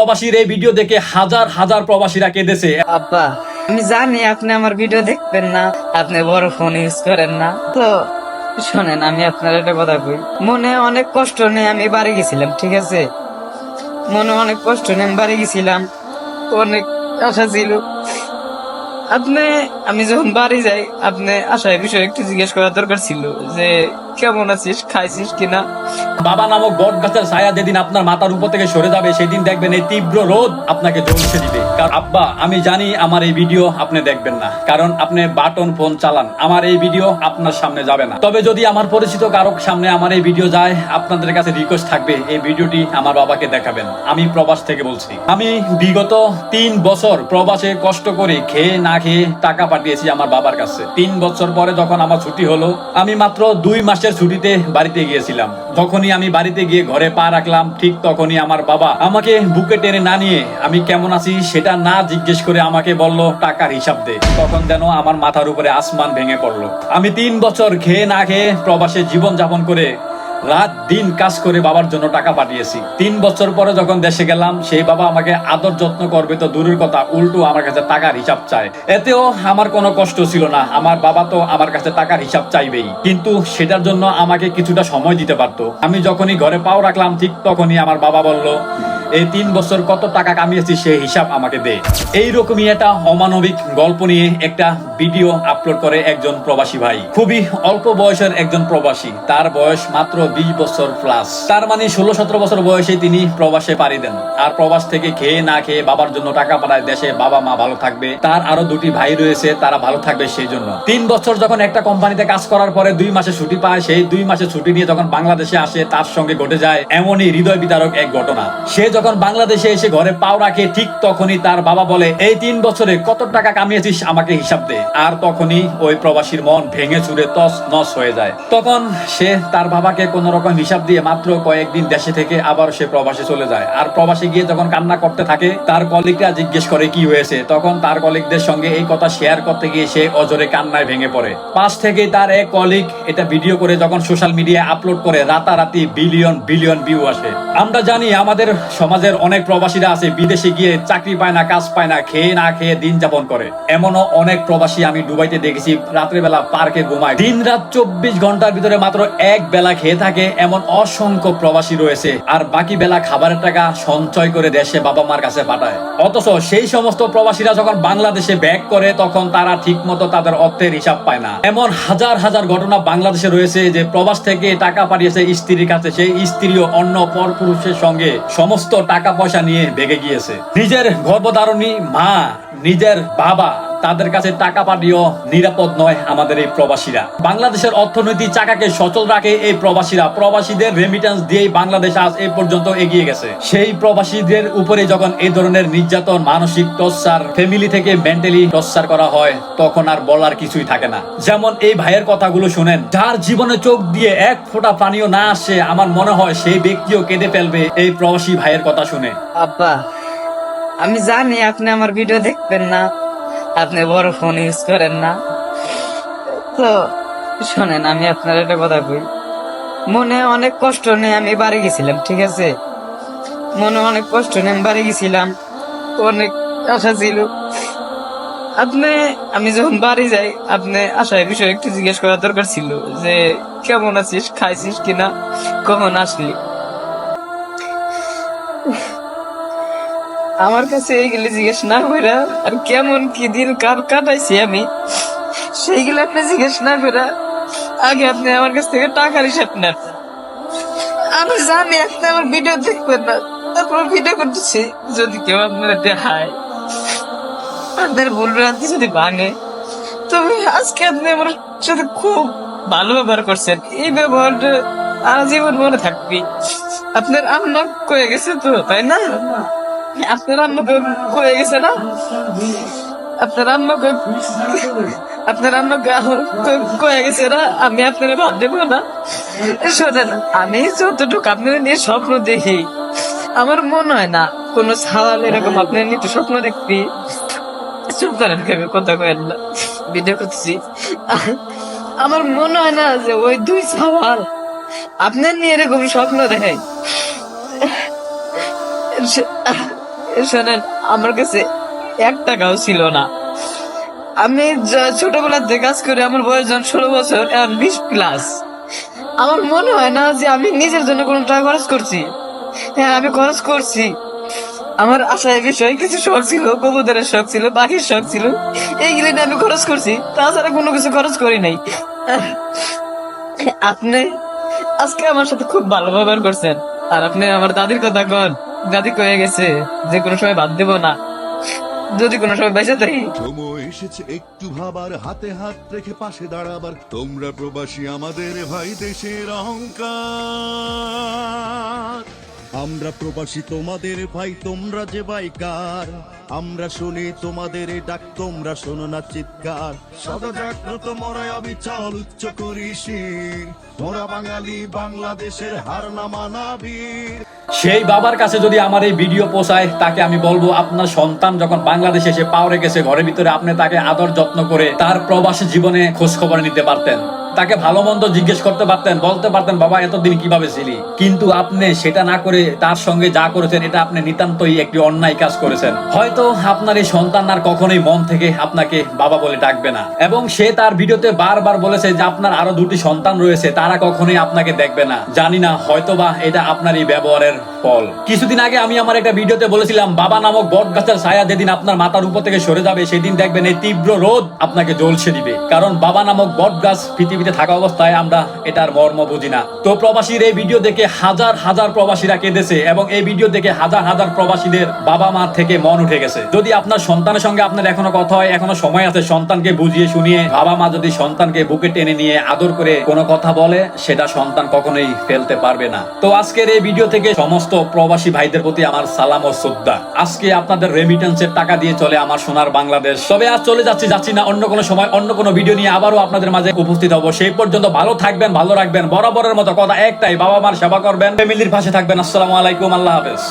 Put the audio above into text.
প্রবাসীর এই ভিডিও দেখে হাজার হাজার প্রবাসীরা কেঁদেছে। আব্বা, আমি জানি আপনি আমার ভিডিও দেখবেন না, আপনি বড় ফোন ইউজ করেন না। তো শোনেন, আমি আপনার একটা কথা কই। মনে অনেক কষ্ট নিয়ে আমি বাড়ি গেছিলাম, ঠিক আছে? মনে অনেক কষ্ট নিয়ে আমি বাড়ি গেছিলাম। অনেক আশা ছিল। আপনি, আমি যখন বাড়ি যাই, আপনি আশায় বিষয়ে একটু জিজ্ঞেস করা দরকার ছিল যে কেমন আছিস? খাইছিস কিনা? বাবা নামক বট গাছের ছায়া যেদিন আপনার মাথার উপর থেকে সরে যাবে, সেদিন দেখবেন এই তীব্র রোদ আপনাকে জ্বলছে দিবে। কারণ আব্বা, আমি জানি আমার এই ভিডিও আপনি দেখবেন না। কারণ আপনি বাটন ফোন চালান। আমার এই ভিডিও আপনার সামনে যাবে না। তবে যদি আমার পরিচিত কারক সামনে আমার এই ভিডিও যায়, আপনাদের কাছে রিকোয়েস্ট থাকবে, এই ভিডিওটি আমার বাবাকে দেখাবেন। আমি প্রবাস থেকে বলছি। আমি বিগত তিন বছর প্রবাসে কষ্ট করে খেয়ে না খেয়ে টাকা পাঠিয়েছি আমার বাবার কাছে। তিন বছর পরে যখন আমার ছুটি হলো, আমি মাত্র দুই মাসের ছুটিতে বাড়িতে গিয়েছিলাম। যখনই আমি বাড়িতে গিয়ে ঘরে পা রাখলাম, ঠিক তখনই আমার বাবা আমাকে বুকে টেনে না নিয়ে, আমি কেমন আছি? সেটা না জিজ্ঞেস করে আমাকে বলল, টাকার হিসাব দে। তখন যেন আমার মাথার উপরে আসমান ভেঙে পড়ল। আমি তিন বছর খেয়ে না খেয়ে প্রবাসে জীবন যাপন করে রাত দিন কাজ করে বাবার জন্য টাকা পাঠিয়েছি। তিন বছর পরে যখন দেশে গেলাম, সেই বাবা আমাকে আদর যত্ন করবে তো দূরের কথা, উল্টো আমার কাছে টাকার হিসাব চায়। এতেও আমার কোনো কষ্ট ছিল না, আমার বাবা তো আমার কাছে টাকার হিসাব চাইবেই। কিন্তু সেটার জন্য আমাকে কিছুটা সময় দিতে পারতো। আমি যখনই ঘরে পাও রাখলাম, ঠিক তখনই আমার বাবা বলল, এই তিন বছর কত টাকা কামিয়েছি, সেই হিসাব আমাকে দে। এইরকমই একটা অমানবিক গল্প নিয়ে একটা ভিডিও আপলোড করে একজন প্রবাসী ভাই। খুবই অল্প বয়সের একজন প্রবাসী। তার বয়স মাত্র বিশ বছর প্লাস তার মানে ষোলো সতেরো বছর বয়সে তিনি প্রবাসে পাড়ি দেন। আর প্রবাস থেকে খেয়ে না খেয়ে বাবার জন্য টাকা পাঠায় দেশে বাবা মা ভালো থাকবে। তার আরও দুটি ভাই রয়েছে, তারা ভালো থাকবে সেই জন্য। তিন বছর যখন একটা কোম্পানিতে কাজ করার পরে দুই মাসে ছুটি পায়, সেই দুই মাসে ছুটি নিয়ে যখন বাংলাদেশে আসে, তার সঙ্গে ঘটে যায় এমনই হৃদয় বিতারক এক ঘটনা। সে যখন বাংলাদেশে এসে ঘরে পাও রাখে, ঠিক তখনই তার বাবা বলে, এই তিন বছরে কত টাকা কামিয়েছিস আমাকে হিসাব দে। আর তখনই ওই প্রবাসীর মন ভেঙে চুরে তস নস হয়ে যায়। তখন সে তার বাবাকে কোন রকম হিসাব দিয়ে মাত্র কয়েকদিন দেশে থেকে আবার সে প্রবাসে চলে যায়। আর প্রবাসে গিয়ে যখন কান্না করতে থাকে, তার কলিগরা জিজ্ঞেস করে কি হয়েছে? তখন তার কলিগদের সঙ্গে এই কথা শেয়ার করতে গিয়ে সে অজরে কান্নায় ভেঙে পড়ে। পাশ থেকে তার এক কলিগ এটা ভিডিও করে যখন সোশ্যাল মিডিয়ায় আপলোড করে, রাতারাতি বিলিয়ন বিলিয়ন ভিউ আসে। আমরা জানি আমাদের সমাজের অনেক প্রবাসীরা আছে, বিদেশে গিয়ে চাকরি পায় না, কাজ পায় না, খেয়ে না খেয়ে দিন যাপন করে। এমনও অনেক প্রবাসী আমি দুবাইতে দেখেছি, রাত্রেবেলা পার্কে ঘুমায় দিন রাত চব্বিশ ঘণ্টার ভিতরে মাত্র এক বেলা খেয়ে থাকে এমন অসংখ্য প্রবাসী রয়েছে। আর বাকি বেলা খাবারের টাকা সঞ্চয় করে দেশে বাবা মার কাছে পাঠায়। অথচ সেই সমস্ত প্রবাসীরা যখন বাংলাদেশে ব্যাক করে, তখন তারা ঠিক মতো তাদের অর্থের হিসাব পায় না। এমন হাজার হাজার ঘটনা বাংলাদেশে রয়েছে যে প্রবাস থেকে টাকা পাঠিয়েছে স্ত্রীর কাছে। সেই স্ত্রীও অন্য পরপুরুষের সঙ্গে সমস্ত টাকা পয়সা নিয়ে বেগে গিয়েছে। নিজের গর্ভধারণী মা, নিজের বাবা তাদের কাছে টাকা পাঠিয়েও নিরাপদ নয় আমাদের এই প্রবাসীরা। বাংলাদেশের অর্থনৈতিক চাকাকে সচল রাখে এই প্রবাসীরা। প্রবাসীদের রেমিটেন্স দিয়েই বাংলাদেশ আজ এই পর্যন্ত এগিয়ে গেছে। সেই প্রবাসীদের উপরে যখন এই ধরনের নির্যাতন, মানসিক টর্চার ফ্যামিলি থেকে মেন্টালি টর্চার করা হয়, তখন আর বলার কিছুই থাকে না। যেমন এই ভাইয়ের কথাগুলো শুনেন, যার জীবনে চোখ দিয়ে এক ফোঁটা পানিও না আসে, আমার মনে হয় সেই ব্যক্তিও কেঁদে ফেলবে। এই প্রবাসী ভাইয়ের কথা শুনে। আব্বা, আমি জানি আপনি আমার ভিডিও দেখবেন না। আপনি বড় ফোন ইউজ করেন না। তো শোনেন, আমি আপনার একটা কথা কই। মনে অনেক কষ্ট নিয়ে আমি বাড়ি গেছিলাম, ঠিক আছে? মনে অনেক কষ্ট নিয়ে আমি বাড়ি গেছিলাম। অনেক আশা ছিল। আপনি, আমি যখন বাড়ি যাই, আপনি আশায় বিষয়ে একটু জিজ্ঞেস করা দরকার ছিল যে, কেমন আছিস, খাইছিস কিনা, কখন আসলি? আমার কাছে এইগুলো জিজ্ঞেস না করে আর কেমন কি দিন কার কাটাইছি আমি সেইগুলো আপনি জিজ্ঞেস না করে আগে আপনি আমার কাছ থেকে টাকার হিসাব নেন। আমি জানি আপনি আমার ভিডিও দেখবেন না, তারপর ভিডিও করতেছি, যদি কেউ আপনারা দেখায়, আপনার ভুল ভ্রান্তি যদি ভাঙে, তবে আজকে আপনি আমার সাথে খুব ভালো ব্যবহার করছেন। এই ব্যবহারটা আজীবন মনে থাকবে। আপনার আম্মা কয়ে গেছে তো, তাই না? আপনার কয়ে গেছে না? আমি আপনার যতটুকু আপনার নিয়ে স্বপ্ন দেখি, আমার মনে হয় না কোনো সাওয়াল এরকম আপনার নিয়ে স্বপ্ন দেখবি। চুপ করেন কেন কথা কয়েন না। ভিডিও করতেছি। আমার মনে হয় না যে ওই দুই সাওয়াল আপনার নিয়ে এরকম স্বপ্ন দেখে। এ শোনেন, আমার কাছে এক টাকাও ছিল না। আমি ছোটবেলাতে কাজ করে, আমার বয়স যখন ষোলো বছর, এখন বিশ প্লাস আমার মনে হয় না যে আমি নিজের জন্য কোনো টাকা খরচ করছি। হ্যাঁ আমি খরচ করছি। আমার আশায় বিষয়ে, কিছু শখ ছিল, কবুতরের শখ ছিল, পাখির শখ ছিল, এইগুলো আমি খরচ করছি। তাছাড়া কোনো কিছু খরচ করি নাই। আপনি আজকে আমার সাথে খুব ভালো ব্যবহার করছেন। আর আপনি আমার দাদির কথা কন। দাদি কয়ে গেছে। যে কোনো সময় বাদ দেব না। যদি কোনো সময় বেঁচে থাকি। সময় এসেছে, একটু ভাবার হাতে হাত রেখে পাশে দাঁড়াবার। তোমরা প্রবাসী আমাদের ভাই, দেশের অহংকার। আমরা প্রবাসী তোমাদের ভাই, তোমরা যে বাইকার। আমরা শুনি তোমাদের ডাক, তোমরা শোনো না চিৎকার। সদা জাগ্রত মরায় অবিচল উচ্চ করি শির মোরা বাঙালি বাংলাদেশের হার না মানাবীর সেই বাবার কাছে যদি আমার এই ভিডিও পোষায়, তাকে আমি বলব, আপনার সন্তান যখন বাংলাদেশে এসে পাওয়ারে গেছে, ঘরের ভিতরে আপনি তাকে আদর যত্ন করে তার প্রবাসী জীবনে খোঁজ খবর নিতে পারতেন। তাকে ভালো মন্দ জিজ্ঞেস করতে পারতেন, বলতে পারতেন, বাবা, এতদিন কীভাবে ছিলি? কিন্তু আপনি সেটা না করে তার সঙ্গে যা করেছেন, এটা আপনি নিতান্তই একটি অন্যায় কাজ করেছেন। হয়তো আপনার এই সন্তান আর কখনোই মন থেকে আপনাকে বাবা বলে ডাকবে না। এবং সে তার ভিডিওতে বারবার বলেছে যে আপনার আরও দুটি সন্তান রয়েছে, তারা কখনোই আপনাকে দেখবে না। জানি না, হয়তোবা এটা আপনার এই ব্যবহারের ফল। কিছুদিন আগে আমি আমার একটা ভিডিওতে বলেছিলাম, বাবা নামক বট গাছের ছায়া যেদিন আপনার মাথার উপর থেকে সরে যাবে, সেদিন দেখবেন এই তীব্র রোদ আপনাকে জ্বলছে দিবে। কারণ বাবা নামক বট গাছ পৃথিবীতে থাকা অবস্থায় আমরা এটার মর্ম বুঝি না। তো প্রবাসীর এই ভিডিও দেখে হাজার হাজার প্রবাসীরা কেঁদেছে এবং এই ভিডিও দেখে হাজার হাজার প্রবাসীদের বাবা মা থেকে মন উঠে গেছে। যদি আপনার সন্তানের সঙ্গে আপনার এখনও কথা হয়, এখনও সময় আছে সন্তানকে বুঝিয়ে শুনিয়ে, বাবা মা যদি সন্তানকে বুকে টেনে নিয়ে আদর করে কোনো কথা বলে, সেটা সন্তান কখনোই ফেলতে পারবে না। তো আজকের এই ভিডিও থেকে সমস্ত প্রবাসী ভাইদের প্রতি আমার সালাম ও শ্রদ্ধা। আজকে আপনাদের রেমিটেন্সের টাকা দিয়ে চলে আমার সোনার বাংলাদেশ। তবে আজ চলে যাচ্ছি যাচ্ছি না অন্য কোনো সময়, অন্য কোনো ভিডিও নিয়ে আবারও আপনাদের মাঝে উপস্থিত হব। সেই পর্যন্ত ভালো থাকবেন, ভালো রাখবেন, বরাবরের মতো কথা একটাই বাবা মার সেবা করবেন ফ্যামিলির পাশে থাকবেন। আসসালামু আলাইকুম, আল্লাহ হাফেজ।